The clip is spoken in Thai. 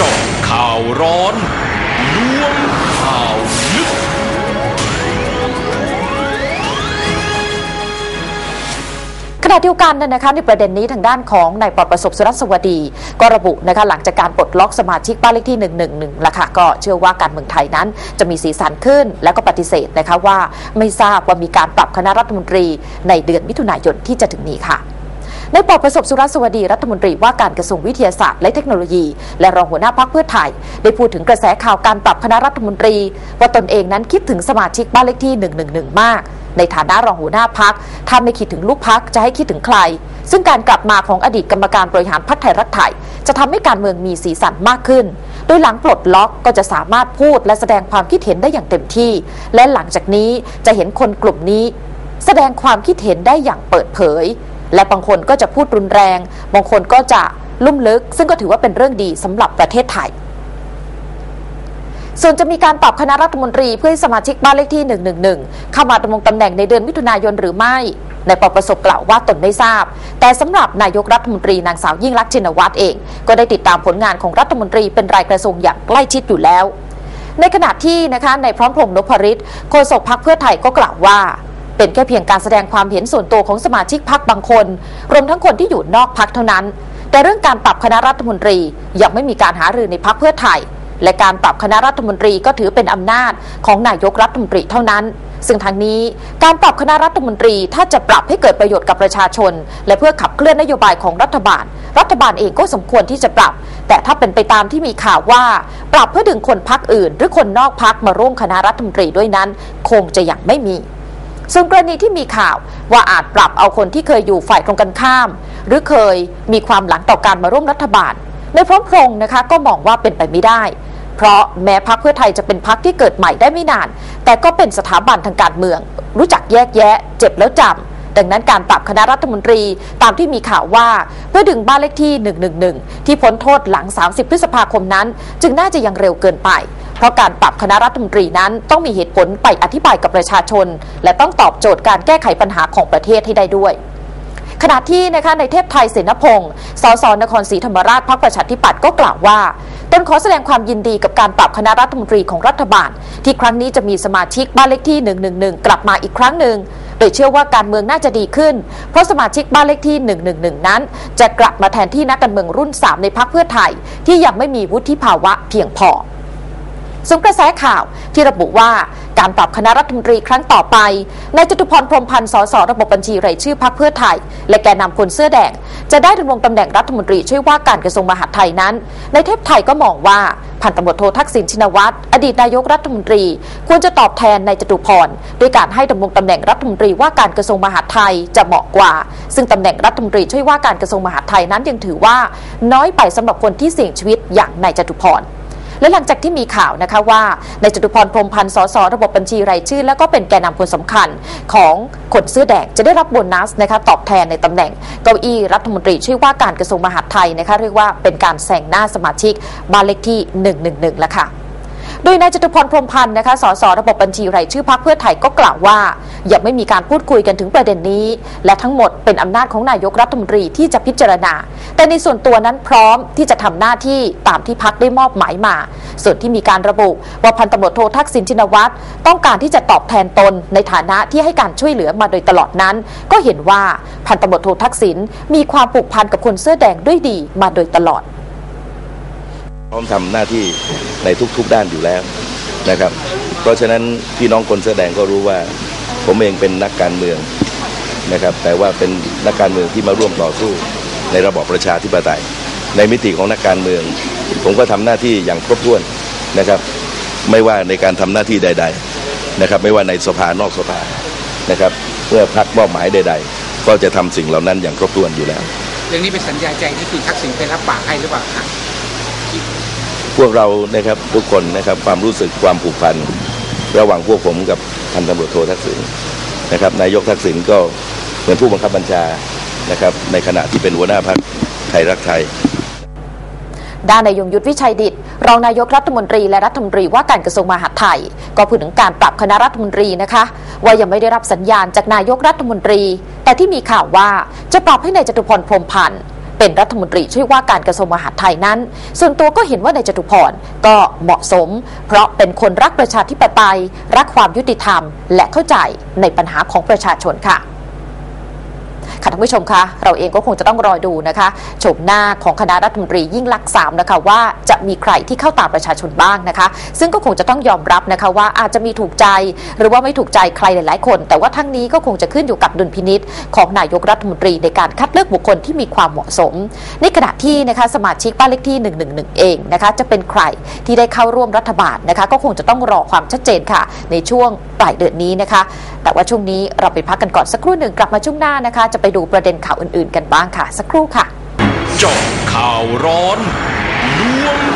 จาะข่าวร้อนล้วงข่าวลึก ขณะเดียวกันนะคะในประเด็นนี้ทางด้านของนายปลอดประสบสุรสวัสดี ก็ระบุนะคะหลังจากการปลดล็อกสมาชิกบ้านเลขที่ 111ละค่ะก็เชื่อว่าการเมืองไทยนั้นจะมีสีสันขึ้น แล้วก็ปฏิเสธนะคะว่าไม่ทราบว่ามีการปรับคณะรัฐมนตรีในเดือนมิถุนายนที่จะถึงนี้ค่ะ ในปอดประสบสุรสวัสดีรัฐมนตรีว่าการกระทรวงวิทยาศาสตร์และเทคโนโลยี และรองหัวหน้าพักเพื่อไทย ได้พูดถึงกระแสข่าวการปรับคณะรัฐมนตรี ว่าตนเองนั้นคิดถึงสมาชิกบ้านเลขที่ 111 มาก ในฐานะรองหัวหน้าพักถ้าไม่คิดถึงลูกพักจะให้คิดถึงใคร ซึ่งการกลับมาของอดีตกรรมการบริหารพรรคไทยรักไทย จะทำให้การเมืองมีสีสันมากขึ้น โดยหลังปลดล็อกก็จะสามารถพูดและแสดงความคิดเห็นได้อย่างเต็มที่ และหลังจากนี้จะเห็นคนกลุ่มนี้ แสดงความคิดเห็นได้อย่างเปิดเผย และบางคนก็จะพูดรุนแรง บางคนก็จะลุ่มลึก ซึ่งก็ถือว่าเป็นเรื่องดีสำหรับประเทศไทย ส่วนจะมีการปรับคณะรัฐมนตรีเพื่อให้สมาชิกบ้านเลขที่ 111 เข้ามาดำรงตำแหน่งในเดือนมิถุนายนหรือไม่ในปปประสบกล่าวว่าตนไม่ทราบ แต่สำหรับนายกรัฐมนตรีนางสาวยิ่งลักษณ์ชินวัตรเอง ก็ได้ติดตามผลงานของรัฐมนตรีเป็นรายกระทรวงอย่างใกล้ชิดอยู่แล้ว ในขณะที่นะคะในพร้อมพงษ์นพริตโฆษกพักเพื่อไทยก็กล่าวว่า เป็นแค่เพียงการแสดงความเห็นส่วนตัวของสมาชิกพักบางคน รวมทั้งคนที่อยู่นอกพักเท่านั้น แต่เรื่องการปรับคณะรัฐมนตรียังไม่มีการหารือในพักเพื่อไทย และการปรับคณะรัฐมนตรีก็ถือเป็นอำนาจของนายกรัฐมนตรีเท่านั้น ซึ่งทางนี้การปรับคณะรัฐมนตรีถ้าจะปรับให้เกิดประโยชน์กับประชาชน และเพื่อขับเคลื่อนนโยบายของรัฐบาล รัฐบาลเองก็สมควรที่จะปรับ แต่ถ้าเป็นไปตามที่มีข่าวว่า ปรับเพื่อดึงคนพักอื่น หรือคนนอกพักมาร่วมคณะรัฐมนตรีด้วยนั้น คงจะยังไม่มี ส่วนกรณีที่มีข่าวว่าอาจปรับเอาคนที่เคยอยู่ฝ่ายตรงกันข้าม หรือเคยมีความหลังต่อการมาร่วมรัฐบาล ในพร้อมพงนะคะ ก็มองว่าเป็นไปไม่ได้ เพราะแม้พักเพื่อไทยจะเป็นพักที่เกิดใหม่ได้ไม่นาน แต่ก็เป็นสถาบันทางการเมือง รู้จักแยกแยะ เจ็บแล้วจำดังนั้นการปรับคณะรัฐมนตรีตามที่มีข่าวว่า เพื่อดึงบ้านเลขที่ 111 ที่พ้นโทษหลัง 30 พฤษภาคมนั้น จึงน่าจะยังเร็วเกินไป เพราะการปรับคณะรัฐมนตรีนั้นต้องมีเหตุผลไปอธิบายกับประชาชน และต้องตอบโจทย์การแก้ไขปัญหาของประเทศให้ได้ด้วยขณะที่นะคะในเทพไทยเสนพงศ์สสนครศรีธรรมราชพรรคประชาธิปัตย์ก็กล่าวว่าตนขอแสดงความยินดีกับการปรับคณะรัฐมนตรีของรัฐบาล ที่ครั้งนี้จะมีสมาชิกบ้านเลขที่ 111 กลับมาอีกครั้งหนึ่งโดยเชื่อว่าการเมืองน่าจะดีขึ้น เพราะสมาชิกบ้านเลขที่ 111 นั้น จะกลับมาแทนที่นักการเมืองรุ่น 3 ในพรรคเพื่อไทย ที่ยังไม่มีวุฒิภาวะเพียงพอ ส่วนกระแสข่าวที่ระบุว่าการปรับคณะรัฐมนตรีครั้งต่อไปนายจตุพรพรมพันธ์สสระบบบัญชีรายชื่อพรรคเพื่อไทย และแกนนำคนเสื้อแดง จะได้ดำรงตำแหน่งรัฐมนตรีช่วยว่าการกระทรวงมหาดไทยนั้น ในเทพไทยก็มองว่าพันตำรวจโททักษิณชินวัตรอดีตนายกรัฐมนตรี ควรจะตอบแทนนายจตุพรด้วยการให้ดำรงตำแหน่งรัฐมนตรีว่าการกระทรวงมหาดไทยจะเหมาะกว่า ซึ่งตำแหน่งรัฐมนตรีช่วยว่าการกระทรวงมหาดไทยนั้นยังถือว่า น้อยไปสำหรับคนที่เสี่ยงชีวิตอย่างนายจตุพร และหลังจากที่มีข่าวนะคะว่าในจตุพรพรมพันธ์สสระบบบัญชีรายชื่อ แล้วก็เป็นแกนนำคนสำคัญของคนเสื้อแดงจะได้รับโบนัสนะคะตอบแทนในตำแหน่งเก้าอี้รัฐมนตรีช่วยว่าการกระทรวงมหาดไทยนะคะเรียกว่าเป็นการแซงหน้าสมาชิกบ้านเลขที่ 111แล้วค่ะโดยนายจตุพรพรมพันธ์นะคะ สสระบบบัญชีรายชื่อพรรคเพื่อไทยก็กล่าวว่า ยังไม่มีการพูดคุยกันถึงประเด็นนี้ และทั้งหมดเป็นอำนาจของนายกรัฐมนตรีที่จะพิจารณา แต่ในส่วนตัวนั้นพร้อมที่จะทำหน้าที่ตามที่พักได้มอบหมายมา ส่วนที่มีการระบุว่าพันตำรวจโททักษิณชินวัตรต้องการที่จะตอบแทนตนในฐานะที่ให้การช่วยเหลือมาโดยตลอดนั้น ก็เห็นว่าพันตำรวจโททักษิณมีความผูกพันกับคนเสื้อแดงด้วยดีมาโดยตลอดพร้อมทำหน้าที่ในทุกๆด้านอยู่แล้วนะครับ เพราะฉะนั้นพี่น้องคนเสื้อแดงก็รู้ว่า ผมเองเป็นนักการเมืองนะครับ แต่ว่าเป็นนักการเมืองที่มาร่วมต่อสู้ในระบอบประชาธิปไตย ในมิติของนักการเมือง ผมก็ทำหน้าที่อย่างครบถ้วนนะครับ ไม่ว่าในการทำหน้าที่ใด ๆนะครับ ไม่ว่าในสภานอกสภานะครับเมื่อพักมอบหมายใด ๆ ก็จะทำสิ่งเหล่านั้นอย่างครบถ้วนอยู่แล้วเรื่องนี้เป็นสัญญาใจที่คุณทักษิณไปรับปากให้หรือเปล่าครับพวกเรานะครับทุกคนนะครับความรู้สึกความผูกพัน ระหว่างพวกผมกับพันตำรวจโททักษิณนะครับนายกทักษิณก็เหมือนผู้บังคับบัญชานะครับในขณะที่เป็นหัวหน้าพรรคไทยรักไทยด้านนายยงยุทธวิชัยดิตรองนายกรัฐมนตรีและรัฐมนตรีว่าการกระทรวงมหาดไทย ก็พูดถึงการปรับคณะรัฐมนตรีนะคะ ว่ายังไม่ได้รับสัญญาณจากนายกรัฐมนตรี แต่ที่มีข่าวว่าจะปรับให้นายจตุพรพรมพันธ์ เป็นรัฐมนตรีช่วยว่าการกระทรวงมหาดไทยนั้น ส่วนตัวก็เห็นว่านายจตุพรก็เหมาะสม เพราะเป็นคนรักประชาธิปไตย รักความยุติธรรม และเข้าใจในปัญหาของประชาชนค่ะ ค่ะท่านผู้ชมคะเราเองก็คงจะต้องรอดูนะคะโฉมหน้าของคณะรัฐมนตรียิ่งลักษณ์สามนะคะว่าจะมีใครที่เข้าตามประชาชนบ้างนะคะ ซึ่งก็คงจะต้องยอมรับนะคะว่าอาจจะมีถูกใจหรือว่าไม่ถูกใจใครหลาย ๆ คน แต่ว่าทั้งนี้ก็คงจะขึ้นอยู่กับดุลพินิษของนายกรัฐมนตรีในการคัดเลือกบุคคลที่มีความเหมาะสม ในขณะที่นะคะสมาชิกบ้านเลขที่ 111 เองนะคะจะเป็นใครที่ได้เข้าร่วมรัฐบาลนะคะ ก็คงจะต้องรอความชัดเจนค่ะ ในช่วงปลายเดือนนี้นะคะ แต่ว่าช่วงนี้เราไปพักกันก่อนสักครู่หนึ่งกลับมาช่วงหน้านะคะจะไปดูประเด็นข่าวอื่น ๆ กันบ้างค่ะ สักครู่ค่ะ เจาะข่าวร้อนล้ว